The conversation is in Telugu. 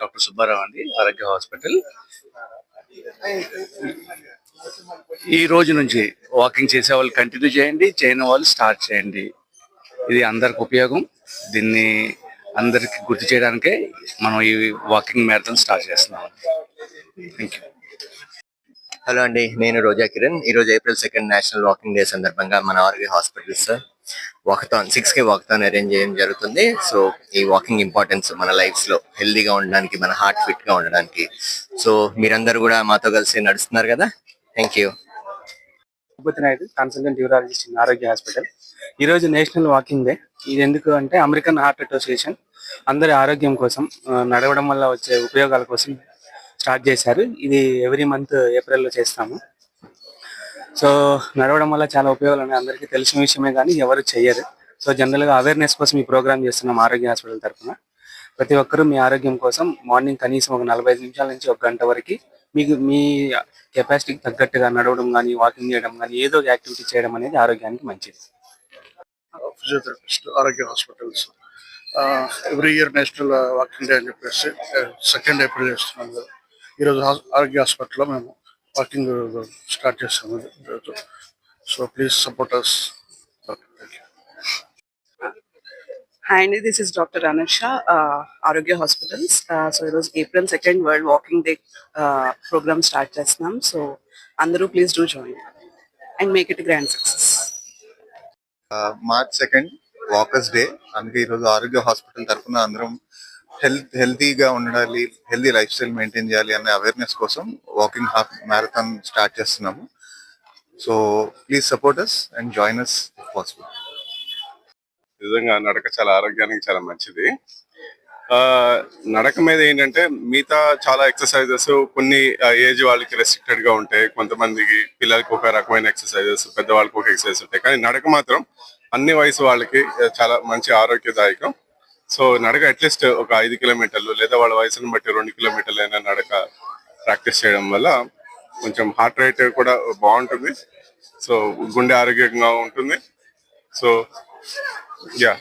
డాక్టర్ సుబ్బారావు అండి ఆరోగ్య హాస్పిటల్. ఈ రోజు నుంచి వాకింగ్ చేసే వాళ్ళు కంటిన్యూ చేయండి చేయని వాళ్ళు స్టార్ట్ చేయండి. ఇది అందరికి ఉపయోగం. దీన్ని అందరికి గుర్తు చేయడానికే మనం ఈ వాకింగ్ మ్యారథాన్ స్టార్ట్ చేస్తున్నాం. థ్యాంక్ యూ హలో అండి నేను రోజా కిరణ్. ఈ రోజు April second national walking day సందర్భంగా మన ఆర్గే hospitals walkathon six K walkathon arrange చేయడం జరుగుతుంది. సో ఈ వాకింగ్ ఇంపార్టెన్స్ మన లైఫ్స్లో హెల్దీగా ఉండడానికి మన హార్ట్ ఫిట్గా ఉండడానికి. సో మీరందరూ కూడా మాతో కలిసి నడుస్తున్నారు కదా? Thank you Tirupati Naidu consultant urologist in Arogya hospital. ఈ రోజు నేషనల్ వాకింగ్ డే ఇది ఎందుకు అంటే అమెరికన్ హార్ట్ అసోసియేషన్ అందరి ఆరోగ్యం కోసం నడవడం వల్ల వచ్చే ఉపయోగాల కోసం స్టార్ట్ చేశారు. ఇది ఎవ్రీ మంత్ ఏప్రిల్లో చేస్తాము. సో నడవడం వల్ల చాలా ఉపయోగాలు ఉన్నాయి. అందరికీ తెలిసిన విషయమే కానీ ఎవరు చెయ్యరు. సో జనరల్గా అవేర్నెస్ కోసం ఈ ప్రోగ్రామ్ చేస్తున్నాం ఆరోగ్య హాస్పిటల్ తరఫున. ప్రతి ఒక్కరూ మీ ఆరోగ్యం కోసం మార్నింగ్ కనీసం ఒక నలభై ఐదు నిమిషాల నుంచి ఒక గంట వరకు మీకు మీ కెపాసిటీకి తగ్గట్టుగా నడవడం కానీ వాకింగ్ చేయడం కానీ ఏదో ఒక యాక్టివిటీ చేయడం అనేది ఆరోగ్యానికి మంచిది. Physiotherapist Arogya hospitals. Every year national walking day అని చెప్పేసి సెకండ్ ఏప్రిల్ చేస్తున్నాం. కదా ఈరోజు ఆరోగ్య హాస్పిటల్లో మేము వాకింగ్ స్టార్ట్ చేస్తాము ఈరోజు so please support us thank you Hi, Andy. This is Dr. Anusha, uh, Arogya Hospitals. Uh, so, it was April 2nd World Walking Day uh, program start చేస్తున్నాం సో అందరూ please do join and make it grand success March second walkers day అందుకే ఈరోజు ఆరోగ్య హాస్పిటల్ తరఫున అందరం హెల్త్ హెల్తీగా ఉండాలి హెల్తీ లైఫ్ స్టైల్ మెయింటైన్ చేయాలి అనే అవేర్నెస్ కోసం వాకింగ్ హాఫ్ మ్యారథాన్ స్టార్ట్ చేస్తున్నాము. So please support us and join us if possible నిజంగా నడక చాలా ఆరోగ్యానికి చాలా మంచిది. ఆ నడక మీద ఏంటంటే మిగతా చాలా ఎక్సర్సైజెస్ కొన్ని ఏజ్ వాళ్ళకి రెస్ట్రిక్టెడ్గా ఉంటాయి. కొంతమందికి పిల్లలకి ఒక రకమైన ఎక్సర్సైజెస్ పెద్దవాళ్ళకి ఒక ఎక్సర్సైజ్ ఉంటాయి. కానీ నడక మాత్రం అన్ని వయసు వాళ్ళకి చాలా మంచి ఆరోగ్యదాయకం. సో నడక అట్లీస్ట్ ఒక ఐదు కిలోమీటర్లు లేదా వాళ్ళ వయసును బట్టి రెండు కిలోమీటర్లు అయినా నడక ప్రాక్టీస్ చేయడం వల్ల కొంచెం హార్ట్ రేట్ కూడా బాగుంటుంది సో గుండె ఆరోగ్యంగా ఉంటుంది సో Yeah.